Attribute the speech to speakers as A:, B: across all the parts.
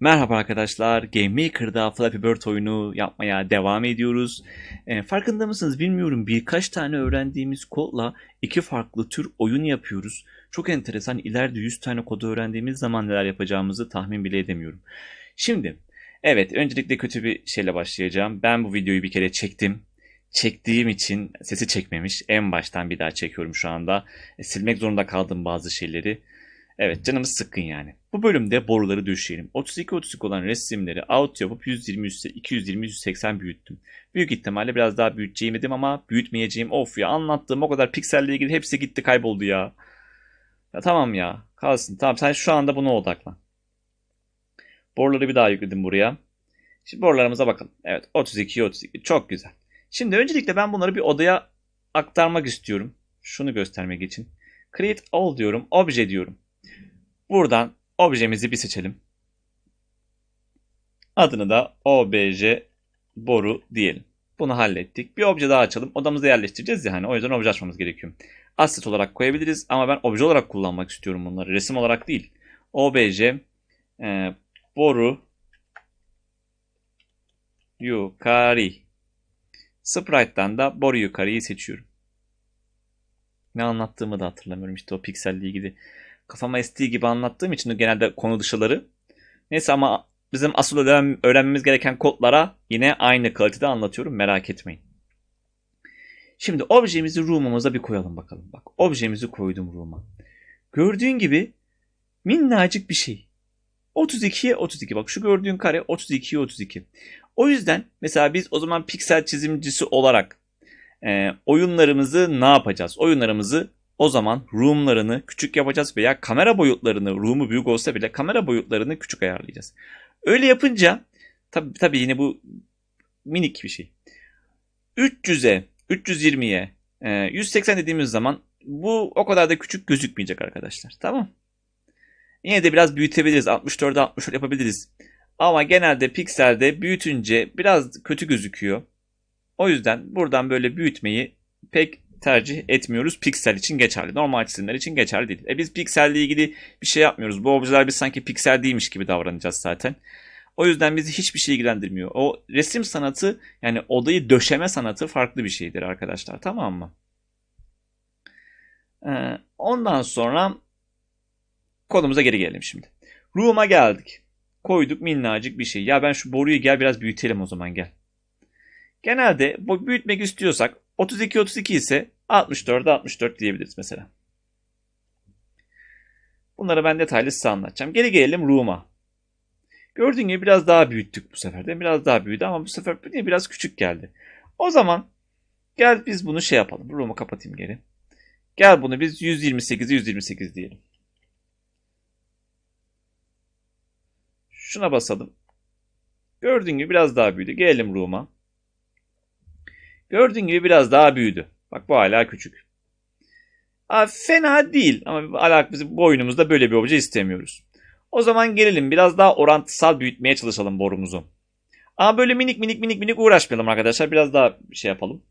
A: Merhaba arkadaşlar, Game Maker'da Flappy Bird oyunu yapmaya devam ediyoruz. E, farkında mısınız bilmiyorum birkaç tane öğrendiğimiz kodla iki farklı tür oyun yapıyoruz. Çok enteresan, ileride 100 tane kodu öğrendiğimiz zaman neler yapacağımızı tahmin bile edemiyorum. Şimdi, evet öncelikle kötü bir şeyle başlayacağım. Ben bu videoyu bir kere çektim. Çektiğim için sesi çekmemiş. En baştan bir daha çekiyorum şu anda. E, silmek zorunda kaldım bazı şeyleri. Evet canımız sıkkın yani. Bu bölümde boruları düşürelim. 32-32 olan resimleri out yapıp 120 220 180 büyüttüm. Büyük ihtimalle biraz daha büyüteceğim dedim ama büyütmeyeceğim. Of ya anlattığım o kadar pikselle ilgili hepsi gitti kayboldu ya. Ya tamam ya kalsın. Tamam sen şu anda buna odaklan. Boruları bir daha yükledim buraya. Şimdi borularımıza bakalım. Evet 32 32 çok güzel. Şimdi öncelikle ben bunları bir odaya aktarmak istiyorum. Şunu göstermek için. Create all diyorum. Obje diyorum. Buradan objemizi bir seçelim. Adını da obj boru diyelim. Bunu hallettik. Bir obje daha açalım. Odamıza yerleştireceğiz ya hani o yüzden obje açmamız gerekiyor. Asset olarak koyabiliriz ama ben obje olarak kullanmak istiyorum bunları. Resim olarak değil. obj e, boru yukarı. Sprite'dan da boru yukarıyı seçiyorum. Ne anlattığımı da hatırlamıyorum işte o pikselle ilgili kafama estiği gibi anlattığım için genelde konu dışıları. Neyse ama bizim asıl öğren öğrenmemiz gereken kodlara yine aynı kalitede anlatıyorum merak etmeyin. Şimdi objemizi room'umuza bir koyalım bakalım. Bak objemizi koydum room'a. Gördüğün gibi minnacık bir şey. 32'ye 32 bak şu gördüğün kare 32'ye 32. O yüzden mesela biz o zaman piksel çizimcisi olarak e, oyunlarımızı ne yapacağız? Oyunlarımızı o zaman room'larını küçük yapacağız veya kamera boyutlarını room'u büyük olsa bile kamera boyutlarını küçük ayarlayacağız. Öyle yapınca tabi tabi yine bu minik bir şey. 300'e, 320'ye, 180 dediğimiz zaman bu o kadar da küçük gözükmeyecek arkadaşlar. Tamam. Yine de biraz büyütebiliriz. 64'e 64 yapabiliriz. Ama genelde pikselde büyütünce biraz kötü gözüküyor. O yüzden buradan böyle büyütmeyi pek tercih etmiyoruz. Piksel için geçerli. Normal çizimler için geçerli değil. E biz pikselle ilgili bir şey yapmıyoruz. Bu objeler biz sanki piksel değilmiş gibi davranacağız zaten. O yüzden bizi hiçbir şey ilgilendirmiyor. O resim sanatı yani odayı döşeme sanatı farklı bir şeydir arkadaşlar. Tamam mı? Ee, ondan sonra konumuza geri gelelim şimdi. Room'a geldik. Koyduk minnacık bir şey. Ya ben şu boruyu gel biraz büyütelim o zaman gel. Genelde bu büyütmek istiyorsak 32 32 ise 64 64 diyebiliriz mesela. Bunları ben detaylı size anlatacağım. Geri gelelim Room'a. Gördüğün gibi biraz daha büyüttük bu sefer de. Biraz daha büyüdü ama bu sefer biraz küçük geldi. O zaman gel biz bunu şey yapalım. Room'u kapatayım geri. Gel bunu biz 128 128 diyelim. Şuna basalım. Gördüğün gibi biraz daha büyüdü. Gelelim Room'a. Gördüğün gibi biraz daha büyüdü. Bak bu hala küçük. Aa, fena değil ama alak bizim boyunumuzda böyle bir obje istemiyoruz. O zaman gelelim biraz daha orantısal büyütmeye çalışalım borumuzu. Ama böyle minik minik minik minik uğraşmayalım arkadaşlar. Biraz daha şey yapalım.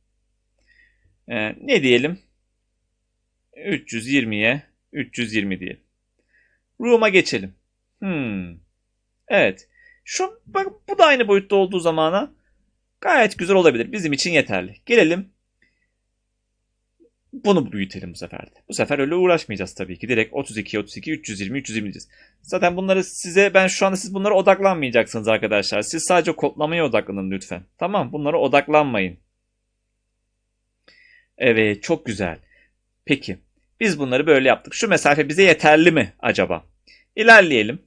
A: Ee, ne diyelim? 320'ye 320 diyelim. Room'a geçelim. Hmm. Evet. Şu bak bu da aynı boyutta olduğu zamana Gayet güzel olabilir. Bizim için yeterli. Gelelim bunu büyütelim bu sefer de. Bu sefer öyle uğraşmayacağız tabii ki. Direkt 32, 32, 320, 320 diyeceğiz. Zaten bunları size ben şu anda siz bunlara odaklanmayacaksınız arkadaşlar. Siz sadece kodlamaya odaklanın lütfen. Tamam bunlara odaklanmayın. Evet çok güzel. Peki biz bunları böyle yaptık. Şu mesafe bize yeterli mi acaba? İlerleyelim.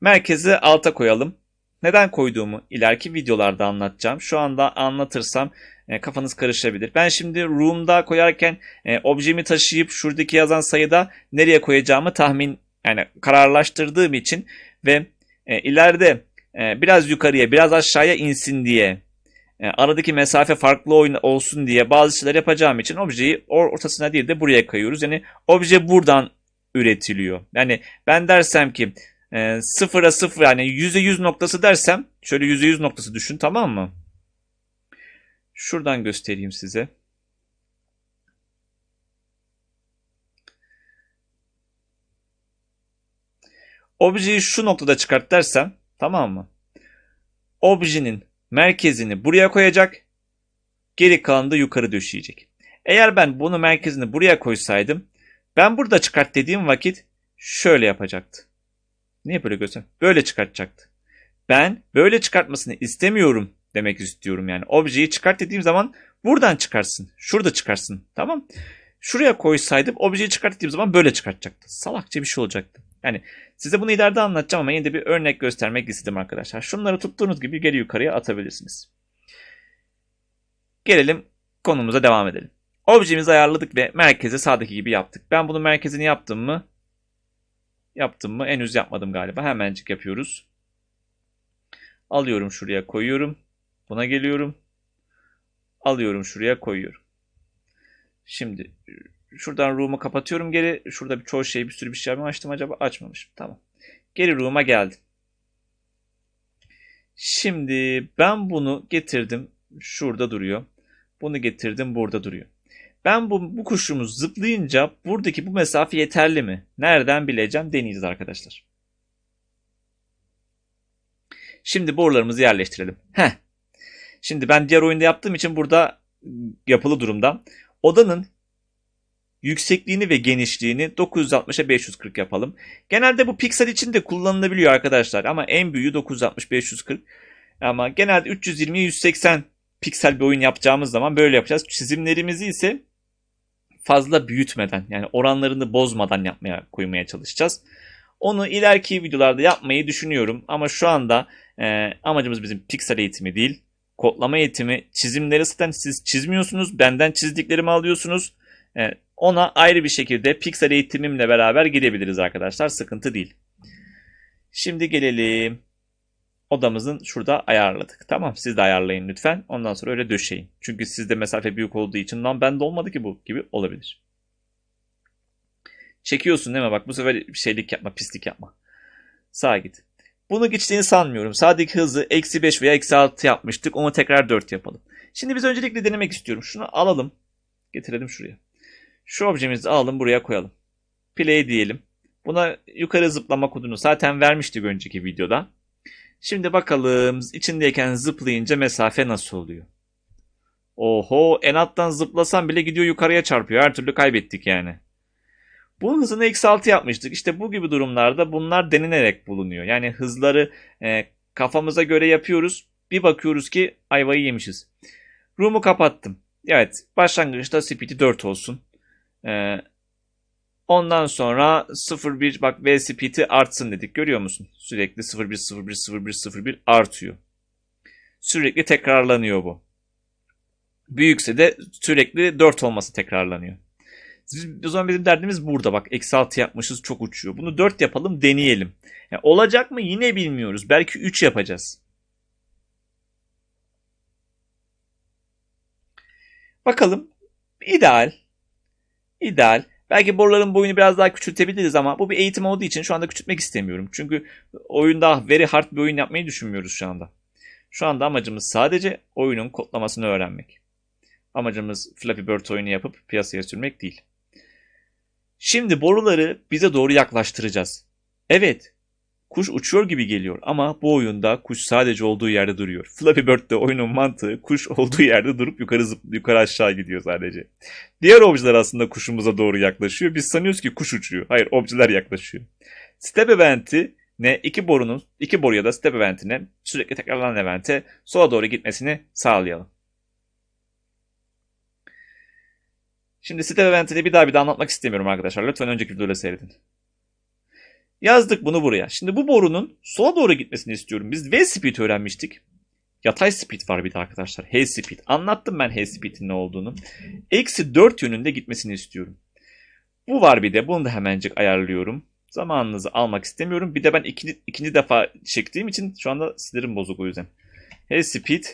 A: Merkezi alta koyalım. Neden koyduğumu ileriki videolarda anlatacağım. Şu anda anlatırsam e, kafanız karışabilir. Ben şimdi room'da koyarken e, objemi taşıyıp şuradaki yazan sayıda nereye koyacağımı tahmin yani kararlaştırdığım için ve e, ileride biraz yukarıya biraz aşağıya insin diye aradaki mesafe farklı oyun olsun diye bazı şeyler yapacağım için objeyi ortasına değil de buraya koyuyoruz. Yani obje buradan üretiliyor. Yani ben dersem ki e, sıfıra sıfır yani yüzde yüz noktası dersem şöyle yüzde yüz noktası düşün tamam mı? Şuradan göstereyim size. objeyi şu noktada çıkart dersem tamam mı? Objenin merkezini buraya koyacak. Geri kalanı da yukarı döşeyecek. Eğer ben bunu merkezini buraya koysaydım ben burada çıkart dediğim vakit şöyle yapacaktı. Niye böyle göster? Böyle çıkartacaktı. Ben böyle çıkartmasını istemiyorum demek istiyorum yani. Objeyi çıkart dediğim zaman buradan çıkarsın. Şurada çıkarsın. Tamam. Şuraya koysaydım objeyi çıkart dediğim zaman böyle çıkartacaktı. Salakça bir şey olacaktı. Yani size bunu ileride anlatacağım ama yine de bir örnek göstermek istedim arkadaşlar. Şunları tuttuğunuz gibi geri yukarıya atabilirsiniz. Gelelim konumuza devam edelim. Objemizi ayarladık ve merkezi sağdaki gibi yaptık. Ben bunun merkezini yaptım mı? Yaptım mı? Henüz yapmadım galiba. Hemencik yapıyoruz. Alıyorum şuraya koyuyorum. Buna geliyorum. Alıyorum şuraya koyuyorum. Şimdi şuradan room'u kapatıyorum geri. Şurada bir çoğu şey bir sürü bir şey mi açtım acaba? Açmamışım. Tamam. Geri room'a geldim. Şimdi ben bunu getirdim. Şurada duruyor. Bunu getirdim burada duruyor. Ben bu, bu kuşumuz zıplayınca buradaki bu mesafe yeterli mi? Nereden bileceğim? Deneyeceğiz arkadaşlar. Şimdi borularımızı yerleştirelim. Heh. Şimdi ben diğer oyunda yaptığım için burada yapılı durumda. Odanın yüksekliğini ve genişliğini 960'a 540 yapalım. Genelde bu piksel için de kullanılabiliyor arkadaşlar ama en büyüğü 960-540. Ama genelde 320'ye 180 piksel bir oyun yapacağımız zaman böyle yapacağız. Çizimlerimizi ise fazla büyütmeden yani oranlarını bozmadan yapmaya koymaya çalışacağız. Onu ileriki videolarda yapmayı düşünüyorum ama şu anda e, amacımız bizim piksel eğitimi değil. Kodlama eğitimi, çizimleri zaten siz çizmiyorsunuz. Benden çizdiklerimi alıyorsunuz. E, ona ayrı bir şekilde piksel eğitimimle beraber gidebiliriz arkadaşlar. Sıkıntı değil. Şimdi gelelim. Odamızın şurada ayarladık. Tamam siz de ayarlayın lütfen. Ondan sonra öyle döşeyin. Çünkü sizde mesafe büyük olduğu için lan bende olmadı ki bu gibi olabilir. Çekiyorsun değil mi? Bak bu sefer bir şeylik yapma, pislik yapma. Sağa git. Bunu geçtiğini sanmıyorum. Sağdaki hızı eksi 5 veya eksi 6 yapmıştık. Onu tekrar 4 yapalım. Şimdi biz öncelikle denemek istiyorum. Şunu alalım. Getirelim şuraya. Şu objemizi alalım buraya koyalım. Play diyelim. Buna yukarı zıplama kodunu zaten vermiştik önceki videoda. Şimdi bakalım içindeyken zıplayınca mesafe nasıl oluyor? Oho en alttan zıplasam bile gidiyor yukarıya çarpıyor. Her türlü kaybettik yani. Bunun hızını eksi 6 yapmıştık. İşte bu gibi durumlarda bunlar denenerek bulunuyor. Yani hızları e, kafamıza göre yapıyoruz. Bir bakıyoruz ki ayvayı yemişiz. Room'u kapattım. Evet başlangıçta speed'i 4 olsun. E, ondan sonra 01 bak V speed'i artsın dedik. Görüyor musun? Sürekli 01 01 01 01 artıyor. Sürekli tekrarlanıyor bu. Büyükse de sürekli 4 olması tekrarlanıyor. O zaman bizim derdimiz burada bak. Eksi 6 yapmışız çok uçuyor. Bunu 4 yapalım deneyelim. Yani olacak mı yine bilmiyoruz. Belki 3 yapacağız. Bakalım. İdeal. İdeal. Belki boruların boyunu biraz daha küçültebiliriz ama bu bir eğitim olduğu için şu anda küçültmek istemiyorum. Çünkü oyunda very hard bir oyun yapmayı düşünmüyoruz şu anda. Şu anda amacımız sadece oyunun kodlamasını öğrenmek. Amacımız Flappy Bird oyunu yapıp piyasaya sürmek değil. Şimdi boruları bize doğru yaklaştıracağız. Evet, kuş uçuyor gibi geliyor ama bu oyunda kuş sadece olduğu yerde duruyor. Flappy Bird'de oyunun mantığı kuş olduğu yerde durup yukarı zıp, yukarı aşağı gidiyor sadece. Diğer objeler aslında kuşumuza doğru yaklaşıyor. Biz sanıyoruz ki kuş uçuyor. Hayır, objeler yaklaşıyor. Step eventi ne iki borunun iki boruya da step eventine sürekli tekrarlanan evente sola doğru gitmesini sağlayalım. Şimdi step eventini bir daha bir daha anlatmak istemiyorum arkadaşlar. Lütfen önceki videoda seyredin. Yazdık bunu buraya. Şimdi bu borunun sola doğru gitmesini istiyorum. Biz V speed öğrenmiştik. Yatay speed var bir de arkadaşlar. H speed. Anlattım ben H speed'in ne olduğunu. Eksi 4 yönünde gitmesini istiyorum. Bu var bir de. Bunu da hemencik ayarlıyorum. Zamanınızı almak istemiyorum. Bir de ben ikinci, ikinci defa çektiğim için şu anda sinirim bozuk o yüzden. H speed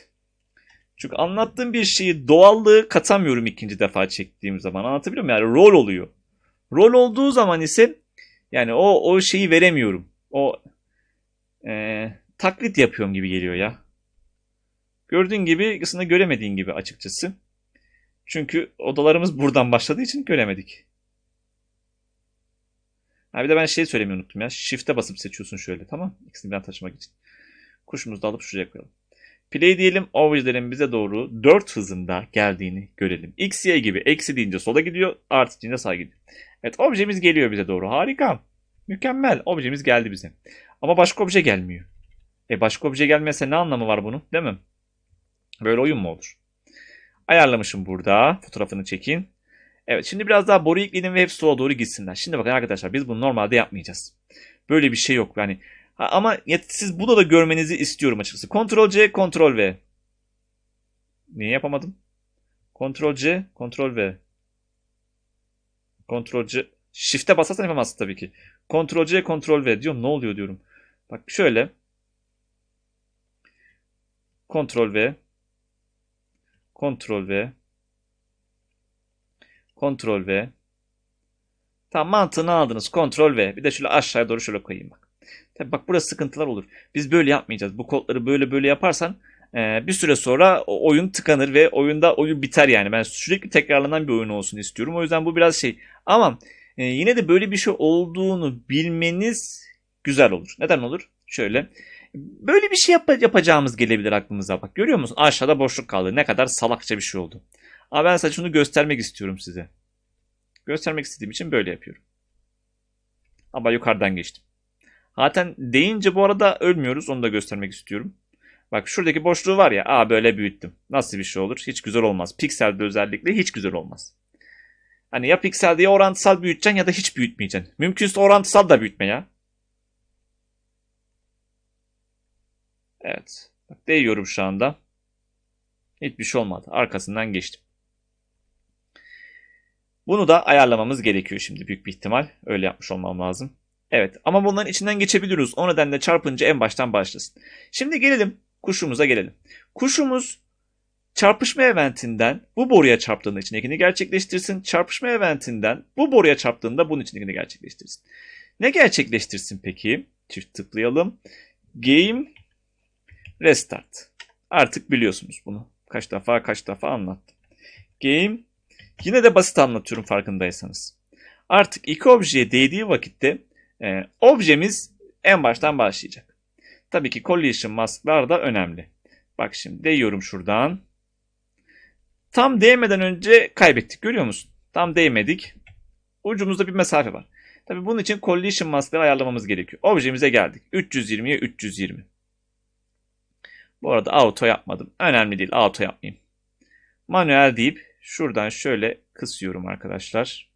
A: çünkü anlattığım bir şeyi doğallığı katamıyorum ikinci defa çektiğim zaman. Anlatabiliyor muyum? Yani rol oluyor. Rol olduğu zaman ise yani o o şeyi veremiyorum. O e, taklit yapıyorum gibi geliyor ya. Gördüğün gibi aslında göremediğin gibi açıkçası. Çünkü odalarımız buradan başladığı için göremedik. Ha bir de ben şey söylemeyi unuttum ya. Shift'e basıp seçiyorsun şöyle tamam İkisini birden taşımak için. Kuşumuzu da alıp şuraya koyalım. Play diyelim. Objelerin bize doğru 4 hızında geldiğini görelim. X, Y gibi. Eksi deyince sola gidiyor. Artı deyince sağa gidiyor. Evet objemiz geliyor bize doğru. Harika. Mükemmel. Objemiz geldi bize. Ama başka obje gelmiyor. E başka obje gelmese ne anlamı var bunun? Değil mi? Böyle oyun mu olur? Ayarlamışım burada. Fotoğrafını çekin. Evet şimdi biraz daha boru ekledim ve hepsi sola doğru gitsinler. Şimdi bakın arkadaşlar biz bunu normalde yapmayacağız. Böyle bir şey yok yani. Ha, ama siz bunu da görmenizi istiyorum açıkçası. Ctrl C, Ctrl V. Niye yapamadım? Ctrl C, Ctrl V. Ctrl C. Shift'e basarsan yapamazsın tabii ki. Ctrl C, Ctrl V diyorum. Ne oluyor diyorum. Bak şöyle. Ctrl V. Ctrl V. Ctrl V. Tamam mantığını aldınız. Ctrl V. Bir de şöyle aşağıya doğru şöyle koyayım bak. Tabii bak burada sıkıntılar olur. Biz böyle yapmayacağız. Bu kodları böyle böyle yaparsan e, bir süre sonra oyun tıkanır ve oyunda oyun biter yani. Ben sürekli tekrarlanan bir oyun olsun istiyorum. O yüzden bu biraz şey. Ama e, yine de böyle bir şey olduğunu bilmeniz güzel olur. Neden olur? Şöyle. Böyle bir şey yap- yapacağımız gelebilir aklımıza. Bak görüyor musun? Aşağıda boşluk kaldı. Ne kadar salakça bir şey oldu. Ama ben şunu göstermek istiyorum size. Göstermek istediğim için böyle yapıyorum. Ama yukarıdan geçtim. Zaten deyince bu arada ölmüyoruz. Onu da göstermek istiyorum. Bak şuradaki boşluğu var ya. Aa böyle büyüttüm. Nasıl bir şey olur? Hiç güzel olmaz. Pikselde özellikle hiç güzel olmaz. Hani ya pikselde ya orantısal büyüteceksin ya da hiç büyütmeyeceksin. Mümkünse orantısal da büyütme ya. Evet. Bak değiyorum şu anda. Hiçbir şey olmadı. Arkasından geçtim. Bunu da ayarlamamız gerekiyor şimdi büyük bir ihtimal. Öyle yapmış olmam lazım. Evet ama bunların içinden geçebiliyoruz. O nedenle çarpınca en baştan başlasın. Şimdi gelelim kuşumuza gelelim. Kuşumuz çarpışma eventinden bu boruya çarptığında içindekini gerçekleştirsin. Çarpışma eventinden bu boruya çarptığında bunun içindekini gerçekleştirsin. Ne gerçekleştirsin peki? Çift tıklayalım. Game Restart. Artık biliyorsunuz bunu. Kaç defa kaç defa anlattım. Game yine de basit anlatıyorum farkındaysanız. Artık iki objeye değdiği vakitte e, objemiz en baştan başlayacak. Tabii ki collision masklar da önemli. Bak şimdi değiyorum şuradan. Tam değmeden önce kaybettik görüyor musun? Tam değmedik. Ucumuzda bir mesafe var. Tabii bunun için collision maskları ayarlamamız gerekiyor. Objemize geldik. 320'ye 320. Bu arada auto yapmadım. Önemli değil auto yapmayayım. Manuel deyip şuradan şöyle kısıyorum arkadaşlar.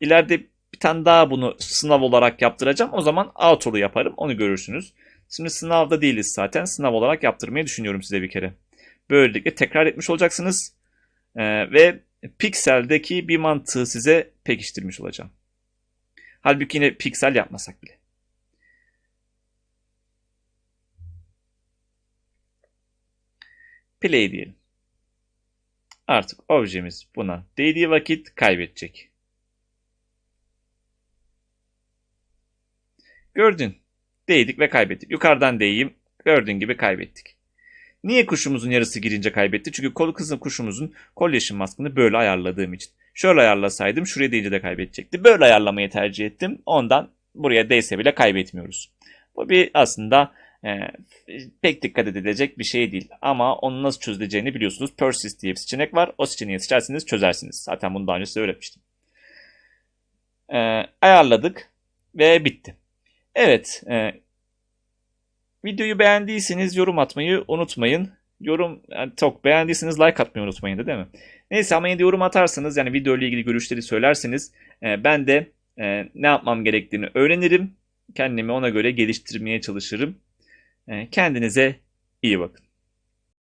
A: İleride bir tane daha bunu sınav olarak yaptıracağım. O zaman auto'lu yaparım. Onu görürsünüz. Şimdi sınavda değiliz zaten. Sınav olarak yaptırmayı düşünüyorum size bir kere. Böylelikle tekrar etmiş olacaksınız. Ee, ve pikseldeki bir mantığı size pekiştirmiş olacağım. Halbuki yine piksel yapmasak bile. Play diyelim. Artık objemiz buna değdiği vakit kaybedecek. Gördün. Değdik ve kaybettik. Yukarıdan değeyim. Gördüğün gibi kaybettik. Niye kuşumuzun yarısı girince kaybetti? Çünkü kol kızın kuşumuzun collision maskını böyle ayarladığım için. Şöyle ayarlasaydım şuraya değince de kaybedecekti. Böyle ayarlamayı tercih ettim. Ondan buraya değse bile kaybetmiyoruz. Bu bir aslında e, pek dikkat edilecek bir şey değil. Ama onu nasıl çözüleceğini biliyorsunuz. Persist diye bir seçenek var. O seçeneği seçerseniz çözersiniz. Zaten bunu daha önce size öğretmiştim. E, ayarladık ve bitti. Evet. E, videoyu beğendiyseniz yorum atmayı unutmayın. Yorum yani çok beğendiyseniz like atmayı unutmayın da değil mi? Neyse ama yine de yorum atarsanız yani video ile ilgili görüşleri söylerseniz e, ben de e, ne yapmam gerektiğini öğrenirim. Kendimi ona göre geliştirmeye çalışırım. E, kendinize iyi bakın.